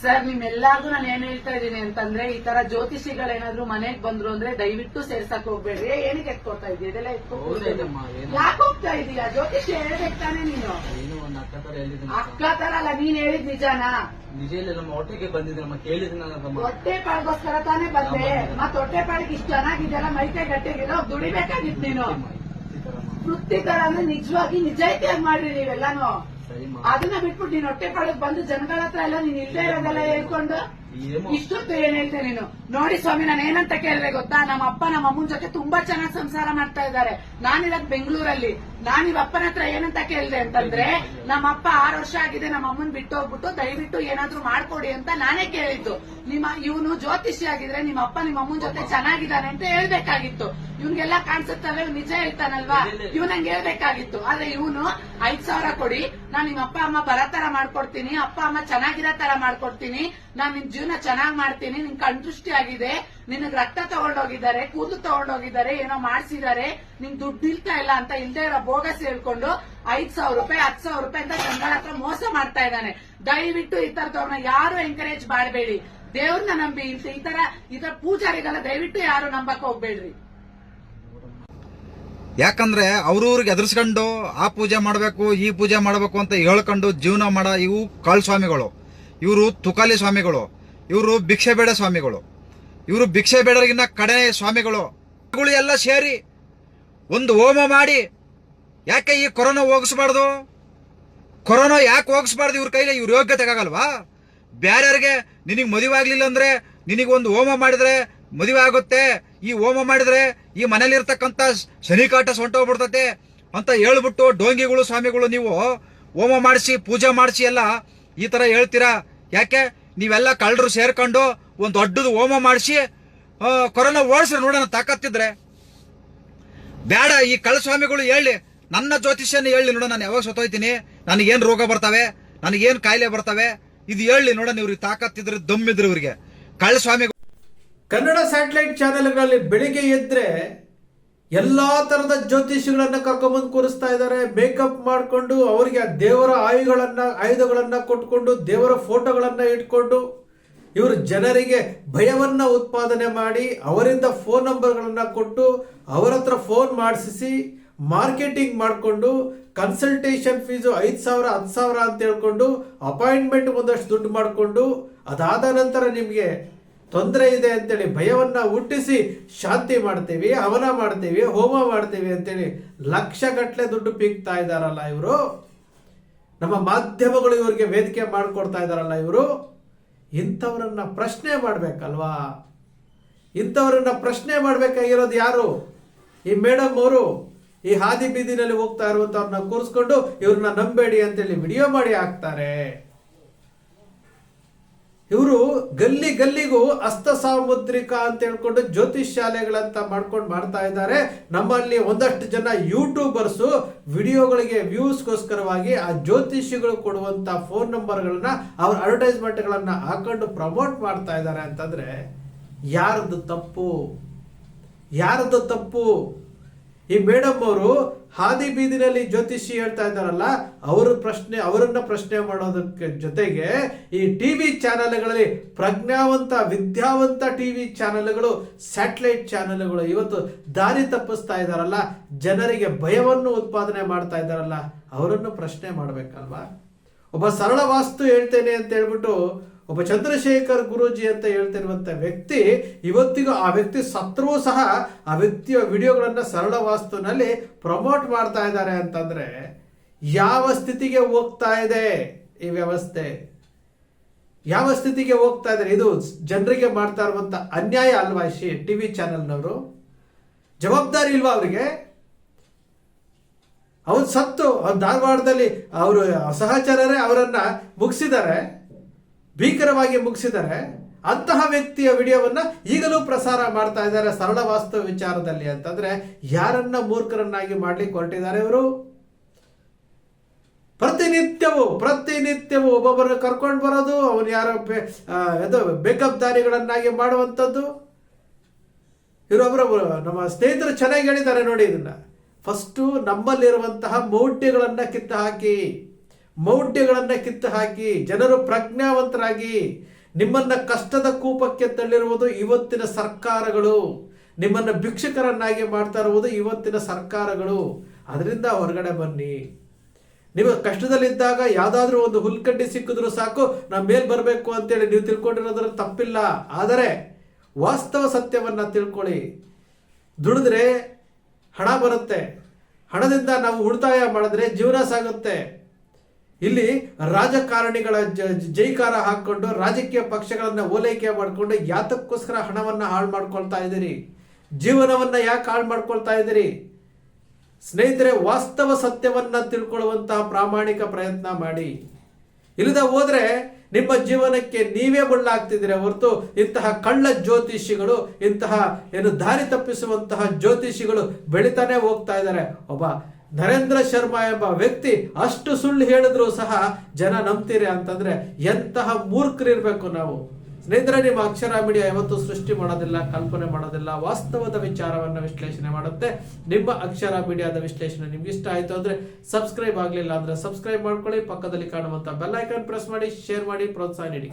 Sir ನಿಮ್ಮೆಲ್ಲಾರ್ಗು ನಾನು ಏನ್ ಹೇಳ್ತಾ ಇದ್ದೀನಿ ಅಂತಂದ್ರೆ ಈ ತರ ಜ್ಯೋತಿಷಿಗಳೇನಾದ್ರೂ ಮನೆಗ್ ಬಂದ್ರು ಅಂದ್ರೆ ದಯವಿಟ್ಟು ಸೇರ್ಸಕ್ ಹೋಗ್ಬೇಡ್ರಿ. ಏನಕ್ಕೆ ಎತ್ಕೊಳ್ತಾ ಇದೀಯ ಇದೆಲ್ಲ ಯಾಕೆ ಹೋಗ್ತಾ ಇದೀಯ? ಜ್ಯೋತಿಷಿ ಹೇಳ್ಬೇಕು ತಾನೇ ನೀನು. ಏನು ಒಂದು ಅಕ್ಕ ತರ ಹೇಳಿದ್ದೀನಿ ಅಕ್ಕ ತರ ಅಲ್ಲ ನೀನ್ ಹೇಳಿದ್ ನಿಜಾನಾ? ನಿಜ ಇಲ್ಲ ನಮ್ಮ ಹೊಟ್ಟೆಗೆ ಬಂದಿದ್ದೀನಮ್ಮ ಕೇಳಿದ್ದೀನಮ್ಮ ಹೊಟ್ಟೆ ಪಾಳ್ಗೋಸ್ಕರ ತಾನೇ ಬಂದೆ. ಮತ್ ಹೊಟ್ಟೆ ಪಾಳಿಗೆ ಇಷ್ಟ ಚೆನ್ನಾಗಿದೆಯಲ್ಲ ಮೈಕೈ ಗಟ್ಟಿಗಿರೋ ದುಡಿಬೇಕಾಗಿತ್ತು ನೀನು. ವೃತ್ತಿ ತರ ಅಂದ್ರೆ ನಿಜವಾಗಿ ನಿಜಾಯಿತಿಯಾಗಿ ಮಾಡ್ರಿ ನೀವೆಲ್ಲಾನು. ಅದನ್ನ ಬಿಟ್ಬಿಟ್ಟು ನೀನ್ ಹೊಟ್ಟೆ ಪಾಡಕ್ ಬಂದು ಜನಗಳ ಹತ್ರ ಎಲ್ಲ ನೀನ್ ಇಲ್ಲೇ ಇರೋದೆಲ್ಲ ಹೇಳ್ಕೊಂಡು ಇಷ್ಟು ಇಷ್ಟೊತ್ತು ಏನ್ ಹೇಳ್ತೆ ನೀನು? ನೋಡಿ ಸ್ವಾಮಿ ನಾನು ಏನಂತ ಕೇಳಿದೆ ಗೊತ್ತಾ? ನಮ್ಮ ಅಪ್ಪ ನಮ್ಮ ಅಮ್ಮನ ಜೊತೆ ತುಂಬಾ ಚೆನ್ನಾಗಿ ಸಂಸಾರ ಮಾಡ್ತಾ ಇದ್ದಾರೆ. ನಾನಿರೋದ್ ಬೆಂಗಳೂರಲ್ಲಿ. ನಾನು ಇವ್ ಅಪ್ಪನ ಹತ್ರ ಏನಂತ ಕೇಳಿದೆ ಅಂತಂದ್ರೆ ನಮ್ಮ ಅಪ್ಪ ಆರು ವರ್ಷ ಆಗಿದೆ ನಮ್ಮ ಅಮ್ಮನ್ ಬಿಟ್ಟು ಹೋಗ್ಬಿಟ್ಟು ದಯವಿಟ್ಟು ಏನಾದ್ರೂ ಮಾಡ್ಕೊಡಿ ಅಂತ ನಾನೇ ಕೇಳಿದ್ದು. ನಿಮ್ಮ ಇವನು ಜ್ಯೋತಿಷಿ ಆಗಿದ್ರೆ ನಿಮ್ಮ ಅಪ್ಪ ನಿಮ್ಮ ಅಮ್ಮನ ಜೊತೆ ಚೆನ್ನಾಗಿದ್ದಾನೆ ಅಂತ ಹೇಳ್ಬೇಕಾಗಿತ್ತು. ಇವ್ಗೆಲ್ಲಾ ಕಾಣಿಸುತ್ತಲ್ಲ ಇವ್ ನಿಜ ಹೇಳ್ತಾನಲ್ವಾ? ಇವ್ ನಂಗೆ ಹೇಳ್ಬೇಕಾಗಿತ್ತು. ಆದ್ರೆ ಇವನು ಐದ್ ಸಾವಿರ ಕೊಡಿ ನಾನ್ ನಿಮ್ಮ ಅಪ್ಪ ಅಮ್ಮ ಬರೋ ತರ ಮಾಡ್ಕೊಡ್ತೀನಿ ಅಪ್ಪ ಅಮ್ಮ ಚೆನ್ನಾಗಿರೋ ತರ ಮಾಡ್ಕೊಡ್ತೀನಿ ನಾನ್ ನಿಮ್ ಜೀವನ ಚೆನ್ನಾಗ್ ಮಾಡ್ತೀನಿ ನಿನ್ ಕಣ್ದೃಷ್ಟಿ ಆಗಿದೆ ನಿನಗ್ ರಕ್ತ ತಗೊಂಡೋಗಿದ್ದಾರೆ, ಕೂದಲು ತಗೊಂಡೋಗಿದ್ದಾರೆ, ಏನೋ ಮಾಡ್ಸಿದ್ದಾರೆ ನಿನ್ ದುಡ್ಡು ಇಲ್ತಾ ಇಲ್ಲ ಅಂತ ಇಲ್ದೇ ಇರೋ ಬೋಗಸ್ ಹೇಳ್ಕೊಂಡು ಐದ್ ಸಾವಿರ ರೂಪಾಯಿ, ಹತ್ತು ಸಾವಿರ ರೂಪಾಯಿ ಅಂತ ಜನಗಳ ಹತ್ರ ಮೋಸ ಮಾಡ್ತಾ ಇದ್ದಾನೆ. ದಯವಿಟ್ಟು ಈ ತರದವ್ರನ್ನ ಯಾರು ಎಂಕರೇಜ್ ಮಾಡಬೇಡಿ. ದೇವ್ರನ್ನ ನಂಬಿ ಈ ತರ ಈ ತರ ಪೂಜಾರಿಗೆಲ್ಲ ದಯವಿಟ್ಟು ಯಾರು ನಂಬಕ್ ಹೋಗ್ಬೇಡ್ರಿ. ಯಾಕಂದ್ರೆ ಅವ್ರವ್ರಿಗೆ ಎದುರಿಸ್ಕೊಂಡು ಆ ಪೂಜೆ ಮಾಡಬೇಕು, ಈ ಪೂಜೆ ಮಾಡಬೇಕು ಅಂತ ಹೇಳ್ಕೊಂಡು ಜೀವನ ಮಾಡೋ ಇವು ಕಾಳು ಸ್ವಾಮಿಗಳು ಇವರು ತುಕಾಲಿ ಸ್ವಾಮಿಗಳು. ಇವರು ಭಿಕ್ಷೆ ಬೇಡ ಸ್ವಾಮಿಗಳು. ಇವರು ಭಿಕ್ಷೆ ಬೇಡರಿಗಿನ್ನ ಕಡೆ ಸ್ವಾಮಿಗಳು. ಎಲ್ಲ ಸೇರಿ ಒಂದು ಹೋಮ ಮಾಡಿ ಯಾಕೆ ಈ ಕೊರೋನಾ ಹೋಗಿಸ್ಬಾರ್ದು? ಕೊರೋನಾ ಯಾಕೆ ಹೋಗಿಸ್ಬಾರ್ದು ಇವ್ರ ಕೈಲಿ? ಇವ್ರ ಯೋಗ್ಯತೆ ಆಗಲ್ವಾ? ಬ್ಯಾರ್ಯಾರಿಗೆ ನಿನಗೆ ಮದುವೆ ಆಗಲಿಲ್ಲ ಅಂದ್ರೆ ನಿನಗೆ ಒಂದು ಹೋಮ ಮಾಡಿದ್ರೆ ಮದುವೆ ಆಗುತ್ತೆ. ಈ ಹೋಮ ಮಾಡಿದ್ರೆ ಈ ಮನೇಲಿ ಇರ್ತಕ್ಕಂಥ ಶನಿಕಾಟ ಸೊಂಟೋಗ್ಬಿಡ್ತತೆ ಅಂತ ಹೇಳ್ಬಿಟ್ಟು ಡೋಂಗಿಗಳು, ಸ್ವಾಮಿಗಳು ನೀವು ಹೋಮ ಮಾಡಿಸಿ, ಪೂಜೆ ಮಾಡಿಸಿ ಎಲ್ಲ ಈ ತರ ಹೇಳ್ತೀರಾ? ಯಾಕೆ? ನೀವೆಲ್ಲ ಕಳ್ಳರು ಸೇರ್ಕೊಂಡು ಒಂದು ದೊಡ್ಡದು ಹೋಮ ಮಾಡಿಸಿ ಕೊರೋನಾ ಓಡಿಸ್ರೆ ನೋಡೋಣ ತಾಕತ್ತಿದ್ರೆ. ಬೇಡ, ಈ ಕಳಸ್ವಾಮಿಗಳು ಹೇಳಿ, ನನ್ನ ಜ್ಯೋತಿಷ್ಯನ ಹೇಳಿ ನೋಡ ನಾನು ಯಾವಾಗ ಸತ್ತೋಯ್ತೀನಿ, ನನಗೇನ್ ರೋಗ ಬರ್ತವೆ, ನನಗೇನು ಕಾಯಿಲೆ ಬರ್ತವೆ, ಇದು ಹೇಳಿ ನೋಡೋಣ ಇವ್ರಿಗೆ ತಾಕತ್ತಿದ್ರೆ, ದಮ್ಮಿದ್ರು ಇವ್ರಿಗೆ. ಕಳಸ್ವಾಮಿ ಕನ್ನಡ ಸ್ಯಾಟಲೈಟ್ ಚಾನೆಲ್ಗಳಲ್ಲಿ ಬೆಳಿಗ್ಗೆ ಎದ್ರೆ ಎಲ್ಲಾ ತರದ ಜ್ಯೋತಿಷಿಗಳನ್ನ ಕರ್ಕೊಂಬಂದು ಕೂರಿಸ್ತಾ ಇದ್ದಾರೆ. ಮೇಕಪ್ ಮಾಡಿಕೊಂಡು, ಅವರಿಗೆ ಆ ದೇವರ ಆಯುಗಳನ್ನ, ಆಯುಧಗಳನ್ನ ಕೊಟ್ಕೊಂಡು, ದೇವರ ಫೋಟೋಗಳನ್ನ ಇಟ್ಕೊಂಡು ಇವರು ಜನರಿಗೆ ಭಯವನ್ನ ಉತ್ಪಾದನೆ ಮಾಡಿ ಅವರಿಂದ ಫೋನ್ ನಂಬರ್ಗಳನ್ನ ಕೊಟ್ಟು ಅವರ ಹತ್ರ ಫೋನ್ ಮಾಡಿಸಿ ಮಾರ್ಕೆಟಿಂಗ್ ಮಾಡಿಕೊಂಡು ಕನ್ಸಲ್ಟೇಷನ್ ಫೀಸು ಐದು ಸಾವಿರ, ಹತ್ತು ಸಾವಿರ ಅಂತ ಹೇಳ್ಕೊಂಡು ಅಪಾಯಿಂಟ್ಮೆಂಟ್ ಒಂದಷ್ಟು ದುಡ್ಡು ಮಾಡಿಕೊಂಡು ಅದಾದ ನಂತರ ನಿಮಗೆ ತೊಂದರೆ ಇದೆ ಅಂತೇಳಿ ಭಯವನ್ನು ಹುಟ್ಟಿಸಿ ಶಾಂತಿ ಮಾಡ್ತೀವಿ ಹವನ ಮಾಡ್ತೀವಿ, ಹೋಮ ಮಾಡ್ತೀವಿ ಅಂತೇಳಿ ಲಕ್ಷ ಗಟ್ಟಲೆ ದುಡ್ಡು ಪೀಕ್ತಾ ಇದ್ದಾರಲ್ಲ ಇವರು. ನಮ್ಮ ಮಾಧ್ಯಮಗಳು ಇವರಿಗೆ ವೇದಿಕೆ ಮಾಡಿಕೊಡ್ತಾ ಇದ್ದಾರಲ್ಲ ಇವರು. ಇಂಥವ್ರನ್ನ ಪ್ರಶ್ನೆ ಮಾಡಬೇಕಲ್ವಾ? ಇಂಥವ್ರನ್ನ ಪ್ರಶ್ನೆ ಮಾಡ್ಬೇಕಾಗಿರೋದು ಯಾರು? ಈ ಮೇಡಮ್ ಅವರು ಈ ಹಾದಿ ಬೀದಿನಲ್ಲಿ ಹೋಗ್ತಾ ಇರುವಂಥವ್ರನ್ನ ಕೂರಿಸ್ಕೊಂಡು ಇವ್ರನ್ನ ನಂಬೇಡಿ ಅಂತೇಳಿ ವಿಡಿಯೋ ಮಾಡಿ ಹಾಕ್ತಾರೆ. ಇವರು ಗಲ್ಲಿ ಗಲ್ಲಿಗೂ ಅಸ್ತ ಸಾಮುದ್ರಿಕ ಅಂತ ಹೇಳ್ಕೊಂಡು ಜ್ಯೋತಿಷ್ ಶಾಲೆಗಳಂತ ಮಾಡ್ಕೊಂಡು ಮಾಡ್ತಾ ಇದ್ದಾರೆ. ನಮ್ಮಲ್ಲಿ ಒಂದಷ್ಟು ಜನ ಯೂಟ್ಯೂಬರ್ಸು ವಿಡಿಯೋಗಳಿಗೆ ವ್ಯೂಸ್ಗೋಸ್ಕರವಾಗಿ ಆ ಜ್ಯೋತಿಷಿಗಳು ಕೊಡುವಂತ ಫೋನ್ ನಂಬರ್ಗಳನ್ನ ಅವ್ರ ಅಡ್ವರ್ಟೈಸ್ಮೆಂಟ್ಗಳನ್ನು ಹಾಕೊಂಡು ಪ್ರಮೋಟ್ ಮಾಡ್ತಾ ಇದ್ದಾರೆ ಅಂತಂದ್ರೆ ಯಾರದ್ದು ತಪ್ಪು? ಯಾರದ್ದು ತಪ್ಪು? ಈ ಮೇಡಮ್ ಅವರು ಹಾದಿ ಬೀದಿನಲ್ಲಿ ಜ್ಯೋತಿಷಿ ಹೇಳ್ತಾ ಇದ್ದಾರಲ್ಲ, ಅವರು ಪ್ರಶ್ನೆ, ಅವರನ್ನ ಪ್ರಶ್ನೆ ಮಾಡೋದಕ್ಕೆ ಜೊತೆಗೆ ಈ ಟಿ ವಿ ಚಾನೆಲ್ಗಳಲ್ಲಿ ಪ್ರಜ್ಞಾವಂತ, ವಿದ್ಯಾವಂತ ಟಿ ವಿ ಚಾನೆಲ್ಗಳು, ಸ್ಯಾಟಲೈಟ್ ಚಾನೆಲ್ಗಳು ಇವತ್ತು ದಾರಿ ತಪ್ಪಿಸ್ತಾ ಇದ್ದಾರಲ್ಲ, ಜನರಿಗೆ ಭಯವನ್ನು ಉತ್ಪಾದನೆ ಮಾಡ್ತಾ ಇದ್ದಾರಲ್ಲ, ಅವರನ್ನು ಪ್ರಶ್ನೆ ಮಾಡಬೇಕಲ್ವಾ? ಒಬ್ಬ ಸರಳ ವಾಸ್ತು ಹೇಳ್ತೇನೆ ಅಂತ ಹೇಳ್ಬಿಟ್ಟು ಒಬ್ಬ ಚಂದ್ರಶೇಖರ್ ಗುರೂಜಿ ಅಂತ ಹೇಳ್ತಿರುವಂತ ವ್ಯಕ್ತಿ ಇವತ್ತಿಗೂ ಆ ವ್ಯಕ್ತಿ ಸತ್ರೂ ಸಹ ಆ ವ್ಯಕ್ತಿಯ ವಿಡಿಯೋಗಳನ್ನು ಸರಳ ವಾಸ್ತುನಲ್ಲಿ ಪ್ರಮೋಟ್ ಮಾಡ್ತಾ ಇದ್ದಾರೆ ಅಂತಂದ್ರೆ ಯಾವ ಸ್ಥಿತಿಗೆ ಹೋಗ್ತಾ ಇದೆ ಈ ವ್ಯವಸ್ಥೆ? ಯಾವ ಸ್ಥಿತಿಗೆ ಹೋಗ್ತಾ ಇದ್ದಾರೆ? ಇದು ಜನರಿಗೆ ಮಾಡ್ತಾ ಇರುವಂಥ ಅನ್ಯಾಯ ಅಲ್ವಾ ಶಿ ಟಿವಿ ಚಾನೆಲ್ನವರು? ಜವಾಬ್ದಾರಿ ಇಲ್ವಾ ಅವರಿಗೆ? ಅವ್ನು ಸತ್ತು, ಅವ್ರು ಧಾರವಾಡದಲ್ಲಿ ಅವರು ಸಹಚರರೇ ಅವರನ್ನ ಮುಗಿಸಿದ್ದಾರೆ. ಭೀಕರವಾಗಿ ಮುಗಿಸಿದರೆ ಅಂತಹ ವ್ಯಕ್ತಿಯ ವಿಡಿಯೋವನ್ನ ಈಗಲೂ ಪ್ರಸಾರ ಮಾಡ್ತಾ ಇದ್ದಾರೆ ಸರಳ ವಾಸ್ತವ ವಿಚಾರದಲ್ಲಿ ಅಂತಂದ್ರೆ ಯಾರನ್ನ ಮೂರ್ಖರನ್ನಾಗಿ ಮಾಡ್ಲಿಕ್ಕೆ ಹೊರಟಿದ್ದಾರೆ ಇವರು? ಪ್ರತಿನಿತ್ಯವೂ ಪ್ರತಿನಿತ್ಯವೂ ಒಬ್ಬೊಬ್ಬರನ್ನ ಕರ್ಕೊಂಡು ಬರೋದು, ಅವನು ಯಾರೋ ಇದು ಬೇಕಪ್ ದಾರಿಗಳನ್ನಾಗಿ ಮಾಡುವಂಥದ್ದು. ಇವರೊಬ್ಬರು ನಮ್ಮ ಸ್ನೇಹಿತರು ಚೆನ್ನಾಗಿ ಹೇಳಿದ್ದಾರೆ ನೋಡಿ ಇದನ್ನ. ಫಸ್ಟು ನಮ್ಮಲ್ಲಿರುವಂತಹ ಮೌಢ್ಯಗಳನ್ನ ಕಿತ್ತು ಹಾಕಿ ಮೌಢ್ಯಗಳನ್ನ ಕಿತ್ತು ಹಾಕಿ ಜನರು ಪ್ರಜ್ಞಾವಂತರಾಗಿ ನಿಮ್ಮನ್ನ ಕಷ್ಟದ ಕೂಪಕ್ಕೆ ತಳ್ಳಿರುವುದು ಇವತ್ತಿನ ಸರ್ಕಾರಗಳು. ನಿಮ್ಮನ್ನ ಭಿಕ್ಷುಕರನ್ನಾಗಿ ಮಾಡ್ತಾ ಇರುವುದು ಇವತ್ತಿನ ಸರ್ಕಾರಗಳು. ಅದರಿಂದ ಹೊರಗಡೆ ಬನ್ನಿ. ನೀವು ಕಷ್ಟದಲ್ಲಿದ್ದಾಗ ಯಾವುದಾದ್ರೂ ಒಂದು ಹುಲ್ಕಡ್ಡಿ ಸಿಕ್ಕಿದ್ರು ಸಾಕು ನಾ ಮೇಲ್ ಬರಬೇಕು ಅಂತೇಳಿ ನೀವು ತಿಳ್ಕೊಂಡಿರೋದ್ರ ತಪ್ಪಿಲ್ಲ. ಆದರೆ ವಾಸ್ತವ ಸತ್ಯವನ್ನ ತಿಳ್ಕೊಳ್ಳಿ. ದುಡಿದ್ರೆ ಹಣ ಬರುತ್ತೆ. ಹಣದಿಂದ ನಾವು ಉಳಿತಾಯ ಮಾಡಿದ್ರೆ ಜೀವನ ಸಾಗುತ್ತೆ. ಇಲ್ಲಿ ರಾಜಕಾರಣಿಗಳ ಜೈಕಾರ ಹಾಕೊಂಡು ರಾಜಕೀಯ ಪಕ್ಷಗಳನ್ನ ಓಲೈಕೆ ಮಾಡಿಕೊಂಡು ಯಾತಕ್ಕೋಸ್ಕರ ಹಣವನ್ನ ಹಾಳು ಮಾಡ್ಕೊಳ್ತಾ ಇದ್ದೀರಿ? ಜೀವನವನ್ನ ಯಾಕೆ ಹಾಳು ಮಾಡ್ಕೊಳ್ತಾ ಇದ್ದೀರಿ? ಸ್ನೇಹಿತರೆ, ವಾಸ್ತವ ಸತ್ಯವನ್ನ ತಿಳ್ಕೊಳ್ಳುವಂತಹ ಪ್ರಾಮಾಣಿಕ ಪ್ರಯತ್ನ ಮಾಡಿ. ಇಲ್ಲದ ಹೋದ್ರೆ ನಿಮ್ಮ ಜೀವನಕ್ಕೆ ನೀವೇ ಮುಳ್ಳಾಗ್ತಿದ್ದೀರ ಹೊರತು ಇಂತಹ ಕಳ್ಳ ಜ್ಯೋತಿಷಿಗಳು, ಇಂತಹ ಏನು ದಾರಿ ತಪ್ಪಿಸುವಂತಹ ಜ್ಯೋತಿಷಿಗಳು ಬೆಳಿತಾನೆ ಹೋಗ್ತಾ ಇದ್ದಾರೆ. ಒಬ್ಬ ನರೇಂದ್ರ ಶರ್ಮಾ ಎಂಬ ವ್ಯಕ್ತಿ ಅಷ್ಟು ಸುಳ್ಳು ಹೇಳಿದ್ರು ಸಹ ಜನ ನಂಬ್ತೀರಿ ಅಂತಂದ್ರೆ ಎಂತಹ ಮೂರ್ಖರಿರ್ಬೇಕು ನಾವು? ಸ್ನೇಹಿತರೆ, ನಿಮ್ಮ ಅಕ್ಷರ ಮೀಡಿಯಾ ಯಾವತ್ತೂ ಸೃಷ್ಟಿ ಮಾಡೋದಿಲ್ಲ, ಕಲ್ಪನೆ ಮಾಡೋದಿಲ್ಲ, ವಾಸ್ತವದ ವಿಚಾರವನ್ನ ವಿಶ್ಲೇಷಣೆ ಮಾಡುತ್ತೆ. ನಿಮ್ಮ ಅಕ್ಷರ ಮೀಡಿಯಾದ ವಿಶ್ಲೇಷಣೆ ನಿಮ್ಗೆ ಇಷ್ಟ ಆಯ್ತು ಅಂದ್ರೆ ಸಬ್ಸ್ಕ್ರೈಬ್ ಆಗಲಿಲ್ಲ ಅಂದ್ರೆ ಸಬ್ಸ್ಕ್ರೈಬ್ ಮಾಡ್ಕೊಳ್ಳಿ. ಪಕ್ಕದಲ್ಲಿ ಕಾಣುವಂತ ಬೆಲ್ ಐಕಾನ್ ಪ್ರೆಸ್ ಮಾಡಿ ಶೇರ್ ಮಾಡಿ, ಪ್ರೋತ್ಸಾಹ ನೀಡಿ.